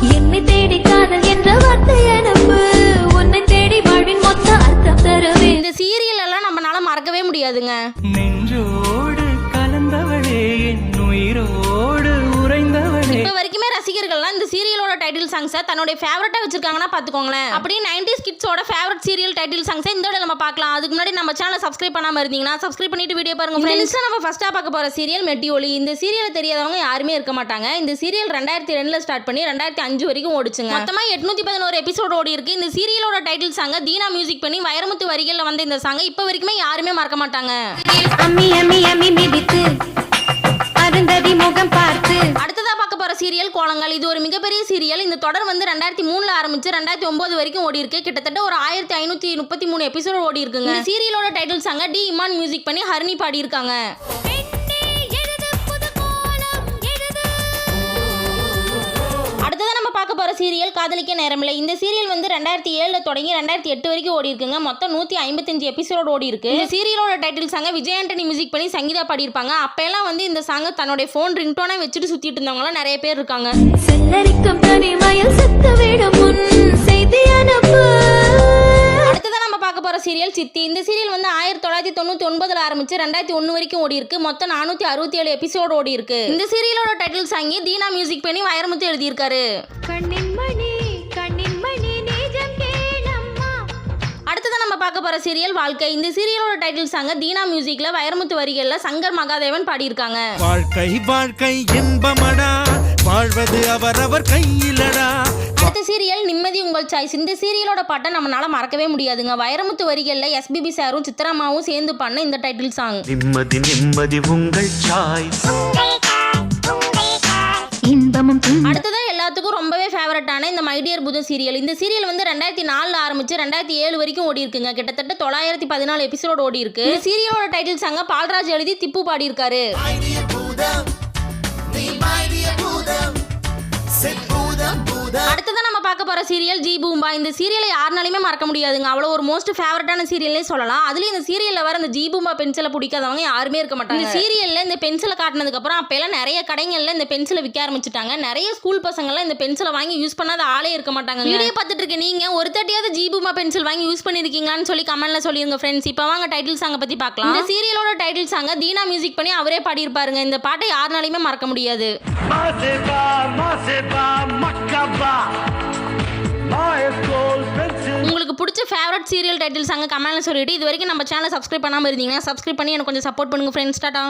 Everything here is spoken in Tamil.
என்னை தேடி காதல் என்ற வார்த்தை அனுப்பு. உன்னை தேடி வாழ்வின் மொத்த அர்த்தம் தருவேன். இந்த சீரியல் எல்லாம் நம்மளால மறக்கவே முடியாதுங்க. நெஞ்சோடு டைட்டில் சாங்ஸை தன்னுடைய ஃபேவரட்டா வச்சிருக்காங்கன்னா பாத்துக்கோங்களேன் அப்படியே நைன்டிஸ் கிட்ஸோட ஃபேவரட் சீரியல் டைட்டில் சாங்ஸை இந்த நம்ம பார்க்கலாம். அதுக்கு முன்னாடி நம்ம சேனலை சப்ஸ்கிரைப் பண்ணாம இருந்தீங்கன்னா சப்ஸ்கிரைப் பண்ணிட்டு வீடியோ பாருங்க லிஸ்ட்ல நம்ம ஃபர்ஸ்டா பார்க்க போற சீரியல் மெட்டி ஒலி இந்த சீரியலை தெரியாதவங்க யாருமே இருக்க மாட்டாங்க. இந்த சீரியல் ரெண்டாயிரத்தி ரெண்டுல ஸ்டார்ட் பண்ணி ரெண்டாயிரத்தி அஞ்சு வரைக்கும் ஓடிச்சுங்க. மொத்தமா எட்நூத்தி பதினோரு எபிசோட் ஓடி இருக்கு. இந்த சீரியலோட டைட்டில் சாங்க தீனா மியூசிக் பண்ணி வைரமுத்து வரிகள்ல வந்த இந்த சாங்கை இப்போ வரைக்குமே யாருமே மறக்க மாட்டாங்க. அம்மி அம்மி அம்மி மிதித்து அருந்ததி முகம் போற சீரியல் கோலங்கள். இது ஒரு மிகப்பெரிய சீரியல் இந்த தொடர் வந்து ரெண்டாயிரத்தி மூணுல ஆரம்பிச்சு ரெண்டாயிரத்தி ஒன்பது வரைக்கும் ஓடி இருக்கு. கிட்டத்தட்ட ஒரு ஆயிரத்தி ஐநூத்தி முப்பத்தி மூணு எபிசோட் ஓடி இருக்குங்க. இந்த சீரியலோட டைட்டில் சாங்க டி இமான் மியூசிக் பண்ணி ஹரிணி பாடி சீரியல் காதலிக்க நேரமில்லை. இந்த சீரியல் வந்து ரெண்டாயிரத்தி ஏழுல தொடங்கி ரெண்டாயிரத்தி எட்டு வரைக்கும் ஓடி இருக்குங்க மொத்தம் நூத்தி ஐம்பத்தஞ்சு எபிசோட் ஓடி இருக்கு இந்த சீரியலோட டைட்டில் சாங்க விஜய் ஆண்டனி மியூசிக் பண்ணி சங்கீதா பாடியிருப்பாங்க. அப்பெல்லாம் வந்து இந்த சாங்க தன்னுடைய ஃபோன் ரிங்டோனா வச்சுட்டு சுத்திட்டு இருந்தவங்களாம் நிறைய பேர் இருக்காங்க. அடுத்ததான் நம்ம பார்க்க போற சீரியல் சித்தி. இந்த சீரியல் வந்து ஆயிரத்தி தொள்ளாயிரத்தி தொண்ணூத்தி ஒன்பதுல ஆரம்பிச்சு ரெண்டாயிரத்தி ஒன்று வரைக்கும் ஓடி இருக்கு மொத்தம் நானூத்தி அறுபத்தி ஏழு எபிசோட் ஓடி இருக்கு இந்த சீரியலோட டைட்டில் சாங்கி தீனா மியூசிக் பண்ணி வைரமுத்து எழுதியிருக்காரு. கண்ணின் பார்க்க போற சீரியல் வாழ்க்கை. இந்த சீரியலோட டைட்டில் சாங்க தீனா மியூசிக்ல வைரமுத்து வரிகள்ல சங்கர் மகாதேவன் பாடியிருக்காங்க. வாழ்க்கை வாழ்க்கை இன்பமடா? வாழ்வது அவரவர் கையிலடா? அடுத்த சீரியல் நிம்மதி உங்கள் சாய்ஸ் இந்த சீரியலோட பாட்டை நம்மளால மறக்கவே முடியாதுங்க. வைரமுத்து வரிகள்ல எஸ்பிபி சாரும் சித்ராமாவும் சேர்ந்து பண்ண இந்த டைட்டில் சாங் நிம்மதி நிம்மதி உங்கள் சாய்ஸ் இன்பமும் அடுத்ததா ஃபேவரட்டான இந்த மைடியர் புதன் சீரியல் இந்த சீரியல் வந்து ரெண்டாயிரத்தி நாலுல ஆரம்பிச்சு ரெண்டாயிரத்தி ஏழு வரைக்கும் ஓடி இருக்குங்க கிட்டத்தட்ட தொள்ளாயிரத்தி பதினாலு எபிசோட் ஓடி இருக்கு சீரியலோட டைட்டில் சாங்க பால்ராஜ் எழுதி திப்பு பாடியிருக்காரு. சீரியல் ஜி பூம்பா. இந்த சீரியலை யாருனாலுமே மறக்க முடியாதுங்க. அவ்வளோ ஒரு மோஸ்ட் ஃபேவரட்டான சீரியல்லே சொல்லலாம். அதுலயும் இந்த சீரியல்ல வர இந்த ஜி பூம்பா பென்சிலை பிடிக்காதவங்க யாருமே இருக்க மாட்டாங்க. இந்த சீரியல்ல இந்த பென்சிலை காட்டினதுக்கு அப்புறம் அப்பெல்லாம் நிறைய கடைகள்ல இந்த பென்சிலை விற்க ஆரம்பிச்சுட்டாங்க. நிறைய ஸ்கூல் பசங்கள்லாம் இந்த பென்சிலை வாங்கி யூஸ் பண்ணாத ஆளே இருக்க மாட்டாங்க வீடியோ பார்த்துட்டு இருக்க நீங்க ஒரு தட்டியாவது ஜி பூம்பா பென்சில் வாங்கி யூஸ் பண்ணிருக்கீங்களான்னு சொல்லி கமெண்ட்ல சொல்லிருங்க ஃப்ரெண்ட்ஸ் இப்போ வாங்க டைட்டில் சாங்க பத்தி பார்க்கலாம். இந்த சீரியலோட டைட்டில் சாங்க தீனா மியூசிக் பண்ணி அவரே பாடியிருப்பாருங்க. இந்த பாட்டை யாருனாலையுமே மறக்க முடியாது. பிடிச்ச ஃபேவரட் சீரியல் டைட்டில்ஸ் அங்கே கமெண்ட்ல சொல்லிட்டு இது வரைக்கும் நம்ம சேனலை சப்ஸ்கிரைப் பண்ணாமல் இருந்தீங்கன்னா சப்ஸ்கிரைப் பண்ணி எனக்கு கொஞ்சம் சப்போர்ட் பண்ணுங்க ஃப்ரெண்ட்ஸ் டாட்டா